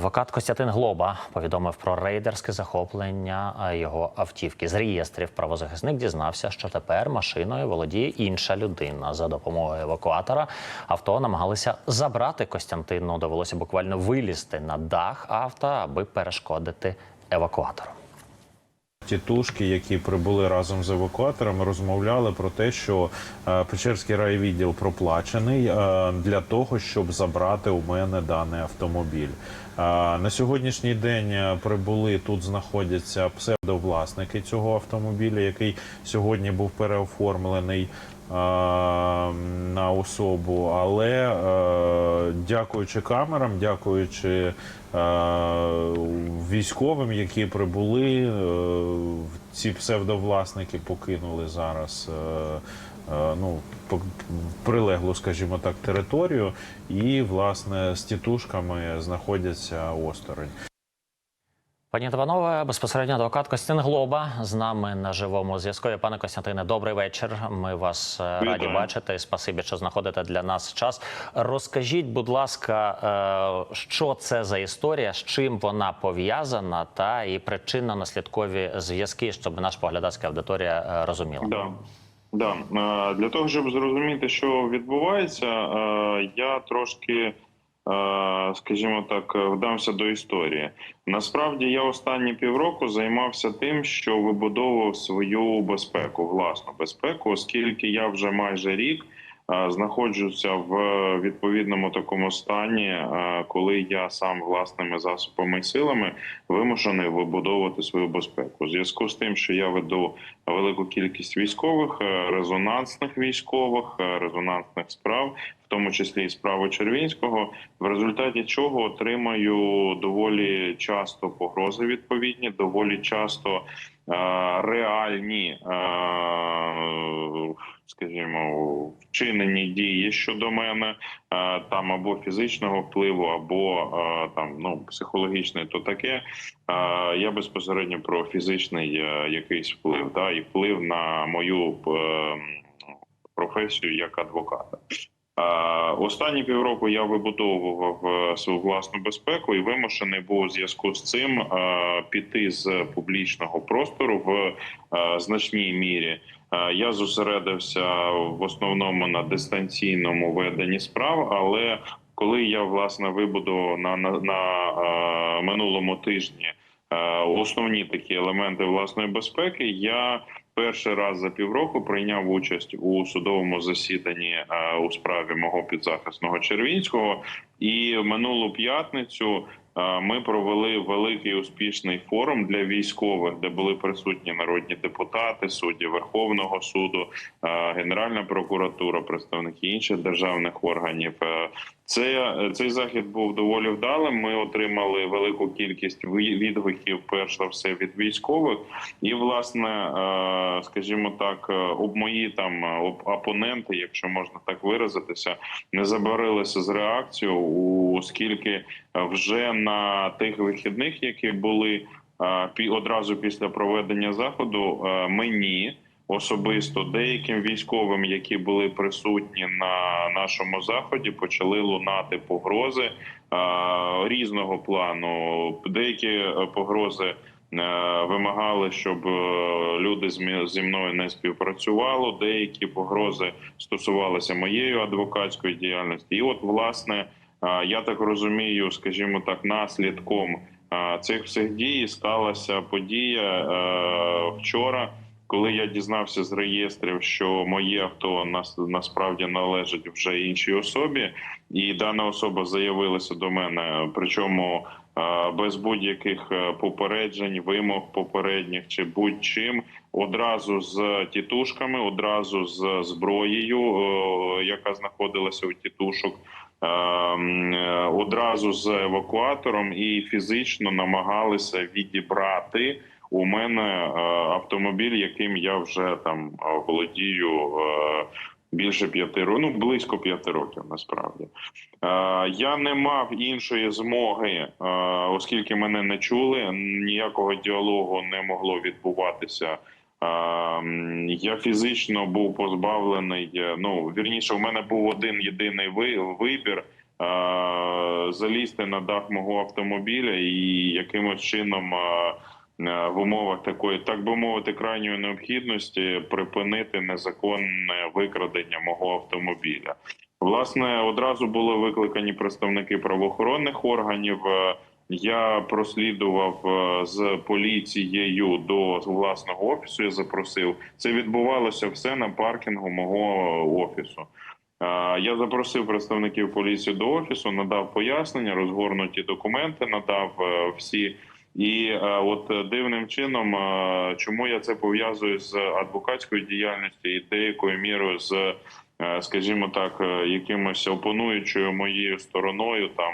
Адвокат Костянтин Глоба повідомив про рейдерське захоплення його автівки. З реєстрів правозахисник дізнався, що тепер машиною володіє інша людина. За допомогою евакуатора авто намагалися забрати Костянтину. Довелося буквально вилізти на дах авто, аби перешкодити евакуатору. Тітушки, які прибули разом з евакуаторами, розмовляли про те, що е, Печерський райвідділ проплачений е, для того, щоб забрати у мене даний автомобіль. Е, на сьогоднішній день прибули тут знаходяться псевдовласники цього автомобіля, який сьогодні був переоформлений. На особу, але е, дякуючи камерам, дякуючи е, військовим, які прибули, е, ці псевдовласники покинули зараз ну, прилеглу, скажімо так, територію, і власне з тітушками знаходяться осторонь. Пані та панове, безпосередньо адвокат Костянтин Глоба з нами на живому зв'язку. Пане Костянтине, добрий вечір. Ми вас е, раді бачити. Спасибі, що знаходите для нас час. Розкажіть, будь ласка, е, що це за історія, з чим вона пов'язана, та і причинно-наслідкові зв'язки, щоб наша поглядацька аудиторія е, розуміла. Да. Да. Для того, щоб зрозуміти, що відбувається, я трошки, скажімо так, вдамся до історії. Насправді я останні півроку займався тим, що вибудовував свою безпеку, власну безпеку, оскільки я вже майже рік е, знаходжуся в відповідному такому стані, е, коли я сам власними засобами і силами вимушений вибудовувати свою безпеку. У зв'язку з тим, що я веду велику кількість військових, е, резонансних військових, е, резонансних справ, в тому числі і справи Червінського, в результаті чого отримаю доволі часто погрози відповідні, доволі часто е, реальні, е, скажімо, вчинені дії щодо мене е, там або фізичного впливу, або е, там ну психологічний, то таке. Е, Я безпосередньо про фізичний якийсь вплив, да, і вплив на мою професію як адвоката. Останні півроку я вибудовував свою власну безпеку і вимушений був у зв'язку з цим піти з публічного простору в значній мірі. Е, Я зосередився в основному на дистанційному веденні справ, але коли я власне вибудував на, на, на е, минулому тижні е, основні такі елементи власної безпеки, я перший раз за півроку прийняв участь у судовому засіданні у справі мого підзахисного Червінського. І минулу п'ятницю ми провели великий успішний форум для військових, де були присутні народні депутати, судді Верховного суду, е, Генеральна прокуратура, представники інших державних органів. Е, Це цей захід був доволі вдалим. Ми отримали велику кількість відгуків, перш за все від військових, і власне, е, скажімо так, е, об мої там е, опоненти, якщо можна так виразитися, не забарилися з реакцією, оскільки е, вже на тих вихідних, які були е, одразу після проведення заходу, е, мені. Особисто деяким військовим, які були присутні на нашому заході, почали лунати погрози е, різного плану. Деякі е, погрози е, вимагали, щоб люди зі мною не співпрацювали. Деякі погрози стосувалися моєї адвокатської діяльності. І, от, власне, я так розумію, скажімо так, наслідком цих всіх дій сталася подія вчора. Коли я дізнався з реєстрів, що моє авто нас насправді належить вже іншій особі, і дана особа заявилася до мене, причому без будь-яких е, попереджень, вимог попередніх чи будь-чим, одразу з тітушками, одразу з зброєю, яка знаходилася у тітушок. е, Одразу з евакуатором і фізично намагалися відібрати у мене е, автомобіль, яким я вже там е, володію е, більше п'яти років, ну близько п'яти років. Насправді я не мав іншої змоги, оскільки мене не чули. Ніякого діалогу не могло відбуватися. Я фізично був позбавлений. Ну вірніше, у мене був один єдиний вибір залізти на дах мого автомобіля і якимось чином. Е, В умовах такої, так би мовити, крайньої необхідності припинити незаконне викрадення мого автомобіля. Власне, одразу були викликані представники правоохоронних органів. Е, Я прослідував е, з поліцією до власного офісу. Я запросив. Це відбувалося все на паркінгу мого офісу. Я запросив представників поліції до офісу, надав пояснення, розгорнуті документи, надав всі. І е, от е, дивним чином, е, чому я це пов'язую з адвокатською діяльністю і деякою мірою з, скажімо так, якимось опонуючою моєю стороною, там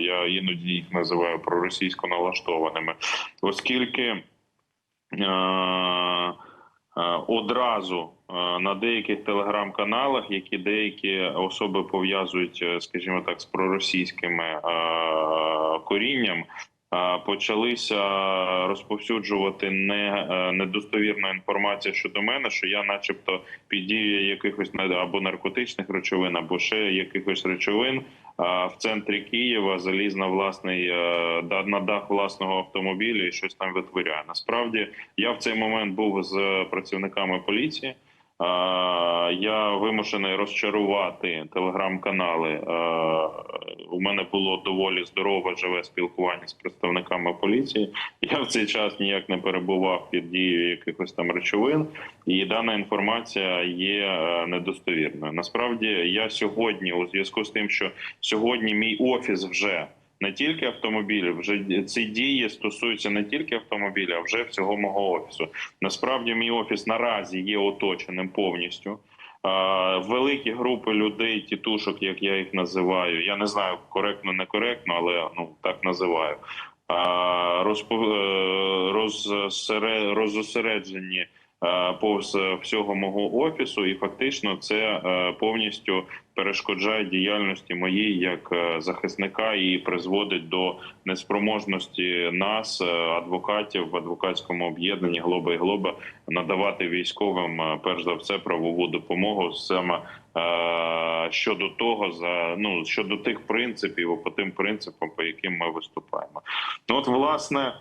я іноді їх називаю проросійсько налаштованими, оскільки одразу на деяких телеграм-каналах, які деякі особи пов'язують, скажімо так, з проросійськими корінням. Почалися розповсюджувати не е, недостовірну інформацію щодо мене, що я, начебто, під дією якихось або наркотичних речовин, або ще якихось речовин в центрі Києва заліз на власний е, на дах власного автомобіля і щось там витворяє. Насправді я в цей момент був з працівниками поліції. Я вимушений розчарувати телеграм-канали. У мене було доволі здорове живе спілкування з представниками поліції. Я в цей час ніяк не перебував під дією якихось там речовин, і дана інформація є е, недостовірною. Насправді, я сьогодні, у зв'язку з тим, що сьогодні мій офіс вже не тільки автомобілів, вже ці дії стосуються не тільки автомобіля, а вже всього мого офісу. Насправді, мій офіс наразі є оточеним повністю. Великі групи людей, тітушок, як я їх називаю. Я не знаю коректно, некоректно, але ну так називаю. розпо- е, розосереджені е, повз всього мого офісу, і фактично це е, повністю перешкоджає діяльності моїй як е, захисника і призводить до неспроможності нас, е, адвокатів в адвокатському об'єднанні Глоба і Глоба, надавати військовим е, перш за все правову допомогу саме е, щодо того, за ну щодо тих принципів, по тим принципам, по яким ми виступаємо. Ну от власне.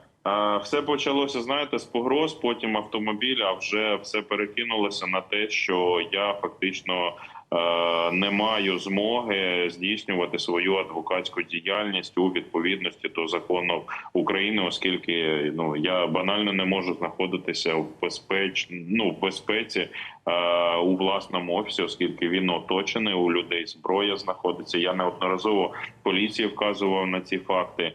Все почалося, знаєте, з погроз, потім автомобіль, а вже все перекинулося на те, що я фактично е, не маю змоги здійснювати свою адвокатську діяльність у відповідності до закону України, оскільки ну я банально не можу знаходитися в безпеч... ну, в безпеці е, у власному офісі, оскільки він оточений у людей зброя знаходиться. Я неодноразово поліції вказував на ці факти.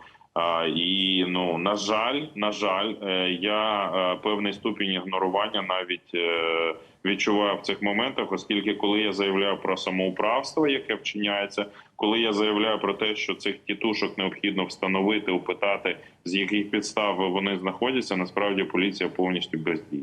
І ну на жаль, на жаль, е, я е, певний ступінь ігнорування навіть е, відчуваю в цих моментах, оскільки коли я заявляю про самоуправство, яке вчиняється, коли я заявляю про те, що цих тітушок необхідно встановити, опитати, з яких підстав вони знаходяться, насправді поліція повністю бездіє.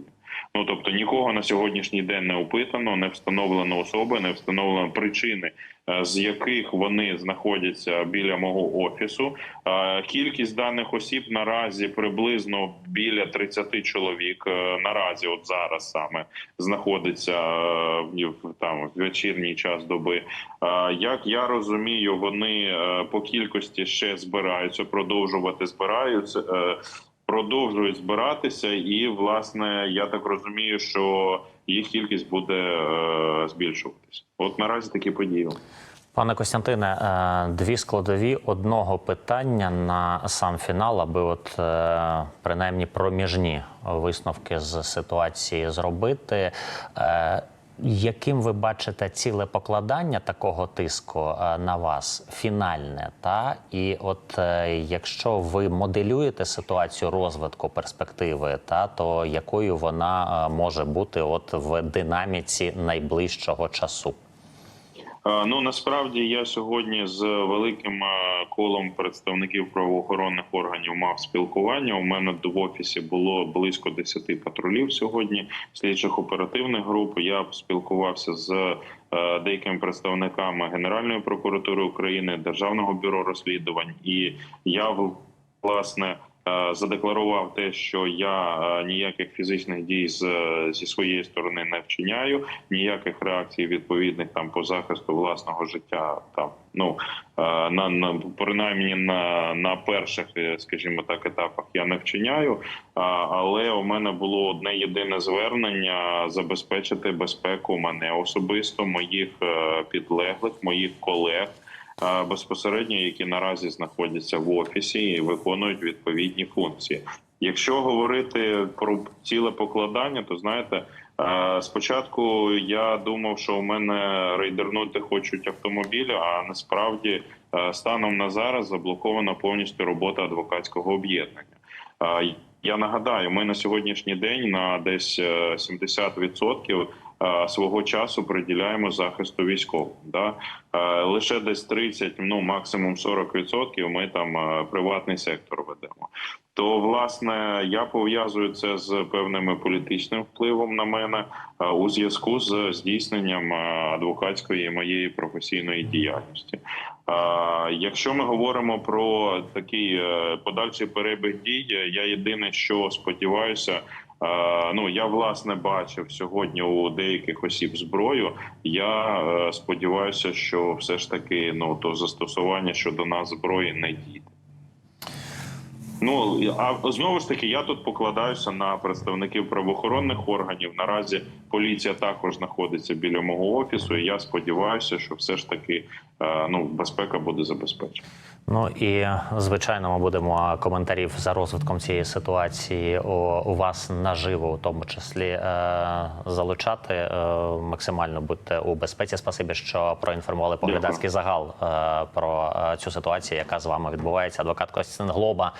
Ну тобто нікого на сьогоднішній день не опитано, не встановлено особи, не встановлено причини, е, з яких вони знаходяться біля мого офісу. Е, Кількість даних осіб наразі приблизно біля 30 чоловік. е, Наразі, от зараз саме знаходиться там в вечірній час доби. Як я розумію, вони по кількості ще збираються, продовжувати збираються. Продовжують збиратися, і власне я так розумію, що їх кількість буде е, збільшуватися. От наразі такі події. Пане Костянтине, е, дві складові одного питання на сам фінал, аби от е, принаймні проміжні висновки з ситуації зробити. Яким ви бачите ціле покладання такого тиску е, на вас фінальне? Та і от е, якщо ви моделюєте ситуацію розвитку перспективи, та то якою вона е, може бути от в динаміці найближчого часу? Е, Ну насправді я сьогодні з великим е, колом представників правоохоронних органів мав спілкування. У мене в офісі було близько 10 патрулів сьогодні, слідчих оперативних груп. Я спілкувався з е, деякими представниками Генеральної прокуратури України, Державного бюро розслідувань, і я власне. Е, задекларував те, що я е, ніяких фізичних дій з зі своєї сторони не вчиняю, ніяких реакцій відповідних там по захисту власного життя там. Ну е, на, на принаймні на, на перших, е, скажімо так, етапах я не вчиняю. Але у мене було одне єдине звернення забезпечити безпеку мене особисто, моїх е, підлеглих, моїх колег. Безпосередньо, які наразі знаходяться в офісі і виконують відповідні функції. Якщо говорити про ціле покладання, то знаєте, спочатку я думав, що у мене рейдернути хочуть автомобілі, а насправді станом на зараз заблокована повністю робота адвокатського об'єднання. Я нагадаю, ми на сьогоднішній день на десь е, 70% е, свого часу приділяємо захисту військовим. Да? Е, Лише десь 30, ну максимум 40% ми там е, приватний сектор ведемо. То власне я пов'язую це з певним політичним впливом на мене е, у зв'язку з здійсненням е, адвокатської моєї професійної діяльності. Е, Якщо ми говоримо про такий е, подальший перебіг дій, я єдине, що сподіваюся. Е, Ну, я власне бачив сьогодні у деяких осіб зброю. Я е, сподіваюся, що все ж таки ну то застосування щодо нас зброї не дійде. Ну а знову ж таки, я тут покладаюся на представників правоохоронних органів. Наразі поліція також знаходиться біля мого офісу. і Я сподіваюся, що все ж таки е, ну безпека буде забезпечена. Ну і звичайно, ми будемо коментарів за розвитком цієї ситуації у, вас наживо, у тому числі е, залучати. Е, максимально будьте у безпеці. Спасибі, що проінформували поглядацький загал про цю ситуацію, яка з вами відбувається. Адвокат Костянтин Глоба